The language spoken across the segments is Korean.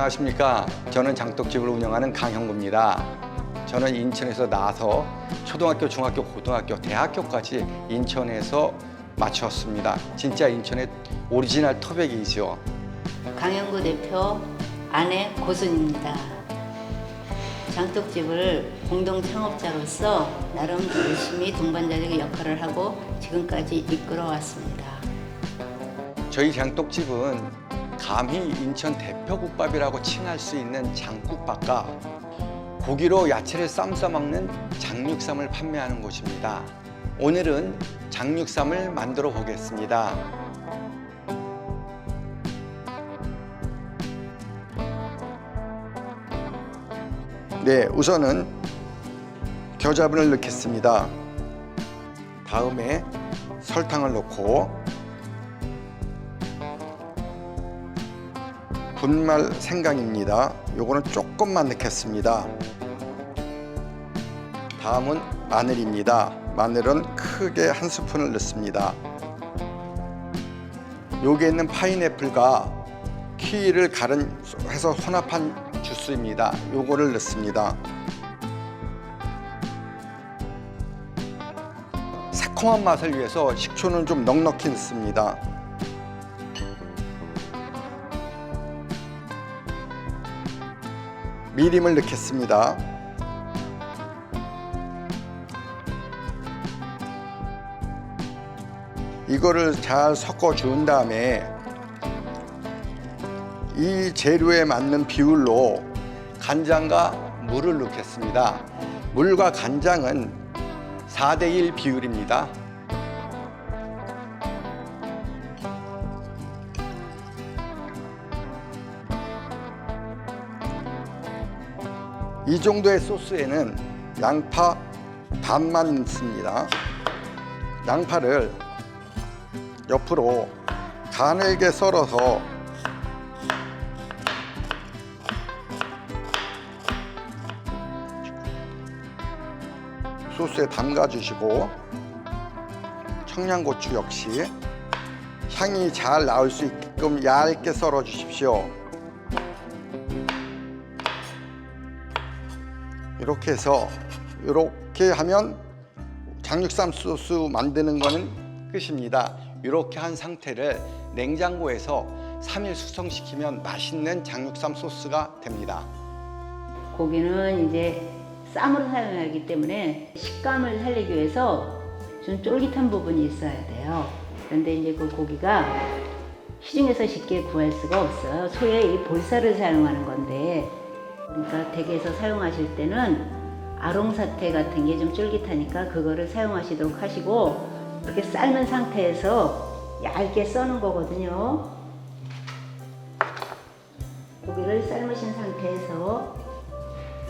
안녕하십니까. 저는 장독집을 운영하는 강형구입니다. 저는 인천에서 나와서 초등학교, 중학교, 고등학교, 대학교까지 인천에서 마쳤습니다. 진짜 인천의 오리지널 터백이죠. 강영구 대표 아내 고순입니다. 장독집을 공동 창업자로서 나름 열심히 동반자적인 역할을 하고 지금까지 이끌어 왔습니다. 저희 장독집은 감히 인천 대표 국밥이라고 칭할 수 있는 장국밥과 고기로 야채를 쌈싸 먹는 장육쌈을 판매하는 곳입니다. 오늘은 장육쌈을 만들어 보겠습니다. 네, 우선은 겨자분을 넣겠습니다. 다음에 설탕을 넣고 분말 생강입니다. 요거는 조금만 넣겠습니다. 다음은 마늘입니다. 마늘은 크게 한 스푼을 넣습니다. 여기에 있는 파인애플과 키위를 갈은 해서 혼합한 주스입니다. 요거를 넣습니다. 새콤한 맛을 위해서 식초는 좀 넉넉히 넣습니다. 미림을 넣겠습니다. 이거를 잘 섞어 준 다음에 이 재료에 맞는 비율로 간장과 물을 넣겠습니다. 물과 간장은 4대1 비율입니다. 이 정도의 소스에는 양파 반만 넣습니다. 양파를 옆으로 가늘게 썰어서 소스에 담가 주시고 청양고추 역시 향이 잘 나올 수 있게끔 얇게 썰어 주십시오. 이렇게 해서 이렇게 하면 장육삼 소스 만드는 거는 끝입니다. 이렇게 한 상태를 냉장고에서 3일 숙성시키면 맛있는 장육삼 소스가 됩니다. 고기는 이제 쌈으로 사용해야 하기 때문에 식감을 살리기 위해서 좀 쫄깃한 부분이 있어야 돼요. 그런데 이제 그 고기가 시중에서 쉽게 구할 수가 없어요. 소의 이 볼살을 사용하는 건데, 그러니까 댁에서 사용하실 때는 아롱사태 같은 게 좀 쫄깃하니까 그거를 사용하시도록 하시고 이렇게 삶은 상태에서 얇게 써는 거거든요. 고기를 삶으신 상태에서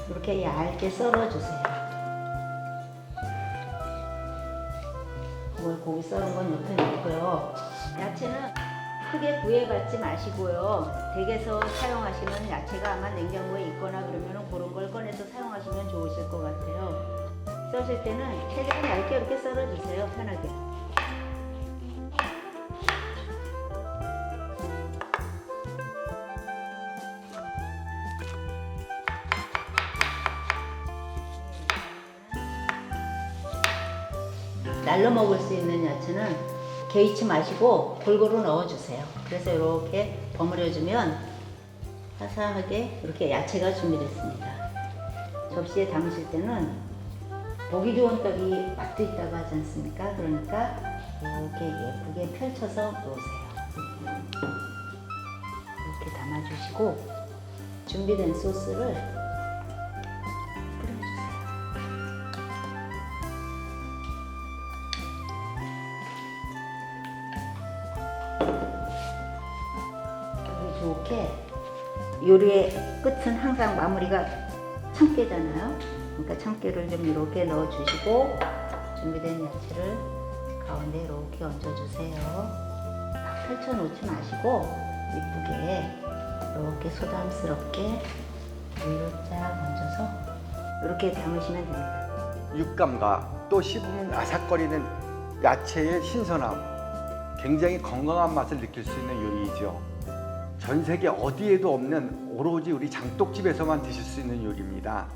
이렇게 얇게 썰어주세요. 그걸 고기 썰은 건 옆에. 야채는 크게 구애받지 마시고요. 댁에서 사용하시는 야채가 아마 냉장고에 있거나 그러면 그런 걸 꺼내서 사용하시면 좋으실 것 같아요. 써실 때는 최대한 얇게 이렇게 썰어주세요. 편하게. 날로 먹을 수 있는 야채는 개의치 마시고 골고루 넣어주세요. 그래서 이렇게 버무려주면 화사하게 이렇게 야채가 준비됐습니다. 접시에 담으실 때는 보기 좋은 떡이 맛도 있다고 하지 않습니까? 그러니까 이렇게 예쁘게 펼쳐서 놓으세요. 이렇게 담아주시고 준비된 소스를 좋게 요리의 끝은 항상 마무리가 참깨잖아요. 그러니까 참깨를 좀 이렇게 넣어주시고 준비된 야채를 가운데 이렇게 얹어주세요. 막 펼쳐놓지 마시고 이쁘게 이렇게 소담스럽게 위로 쫙 얹어서 이렇게 담으시면 됩니다. 육감과 또 씹으면 아삭거리는 야채의 신선함, 굉장히 건강한 맛을 느낄 수 있는 요리이죠. 전 세계 어디에도 없는 오로지 우리 장독집에서만 드실 수 있는 요리입니다.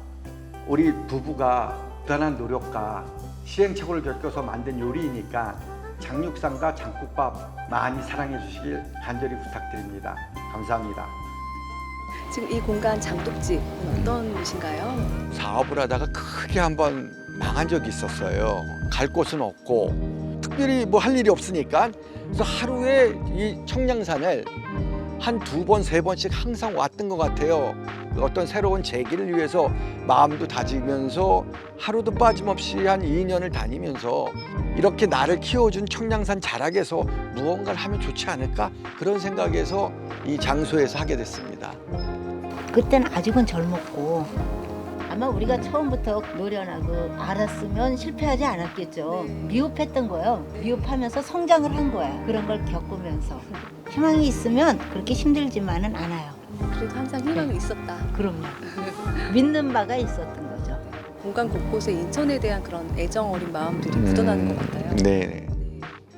우리 부부가 부단한 노력과 시행착오를 겪어서 만든 요리이니까 장육상과 장국밥 많이 사랑해 주시길 간절히 부탁드립니다. 감사합니다. 지금 이 공간 장독집 어떤 곳인가요? 사업을 하다가 크게 한번 망한 적이 있었어요. 갈 곳은 없고 특별히 뭐 할 일이 없으니까 그래서 하루에 이 청량산을 한 두 번, 세 번씩 항상 왔던 것 같아요. 어떤 새로운 재기를 위해서 마음도 다지면서 하루도 빠짐없이 한 2년을 다니면서 이렇게 나를 키워준 청량산 자락에서 무언가를 하면 좋지 않을까 그런 생각에서 이 장소에서 하게 됐습니다. 그때는 아직은 젊었고 아마 우리가 처음부터 노련하고 알았으면 실패하지 않았겠죠. 미흡했던 거예요. 미흡하면서 성장을 한 거야. 그런 걸 겪으면서 희망이 있으면 그렇게 힘들지만은 않아요. 그래도 항상 희망이 있었다. 그럼요. 믿는 바가 있었던 거죠. 공간 곳곳에 인천에 대한 그런 애정 어린 마음들이 묻어나는 것 같아요. 네.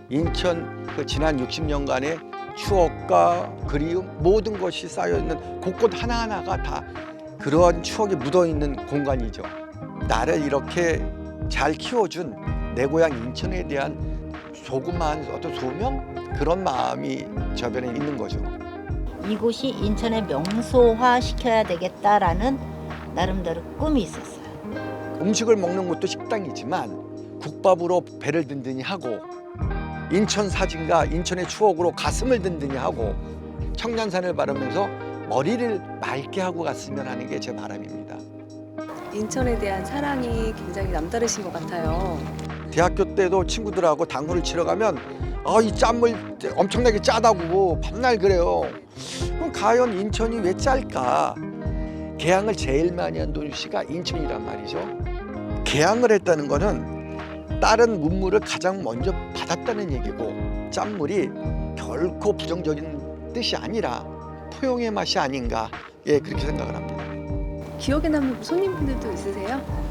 인천 그 지난 60년간의 추억과 그리움 모든 것이 쌓여 있는 곳곳 하나 하나가 다 그러한 추억이 묻어 있는 공간이죠. 나를 이렇게 잘 키워준 내 고향 인천에 대한 조그마한 어떤 소명 그런 마음이 저변에 있는 거죠. 이곳이 인천의 명소화 시켜야 되겠다라는 나름대로 꿈이 있었어요. 음식을 먹는 것도 식당이지만 국밥으로 배를 든든히 하고 인천 사진과 인천의 추억으로 가슴을 든든히 하고 청량산을 바르면서 머리를 맑게 하고 갔으면 하는 게 제 바람입니다. 인천에 대한 사랑이 굉장히 남다르신 것 같아요. 대학교 때도 친구들하고 당구를 치러 가면 아, 이 짠물 엄청나게 짜다고 밤날 그래요. 그럼 과연 인천이 왜 짤까? 개항을 제일 많이 한 도시가 인천이란 말이죠. 개항을 했다는 거는 다른 문물을 가장 먼저 받았다는 얘기고 짠물이 결코 부정적인 뜻이 아니라 포용의 맛이 아닌가 예 그렇게 생각을 합니다. 기억에 남는 손님분들도 있으세요?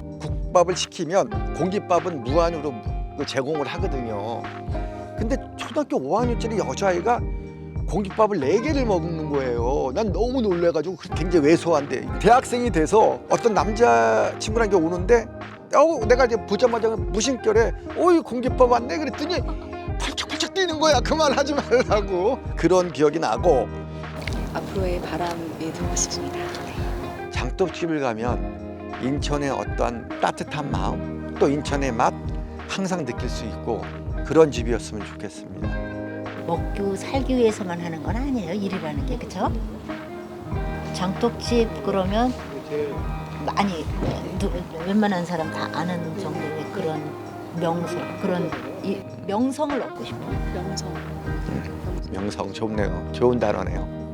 국밥을 시키면 공깃밥은 무한으로 그 제공을 하거든요. 근데 초등학교 5학년짜리 여자아이가 공깃밥을 네개를 먹는 거예요. 난 너무 놀래가지고 굉장히 왜소한데 대학생이 돼서 어떤 남자 친구랑 이렇게 오는데 어, 내가 이제 보자마자 무심결에 어이 공깃밥 왔네 그랬더니 펄쩍펄쩍 뛰는 거야 그말 하지 말라고 그런 기억이 나고 앞으로의 바람이 들어가십니다. 장독집을 가면 인천의 어떤 따뜻한 마음 또 인천의 맛 항상 느낄 수 있고 그런 집이었으면 좋겠습니다. 먹고 살기 위해서만 하는 건 아니에요. 일이라는 게 그렇죠? 장독집 그러면 많이 누- 웬만한 사람 다 아는 정도의 그런 명성 그런 이, 명성을 얻고 싶어요. 명성. 명성 좋네요. 좋은 단어네요.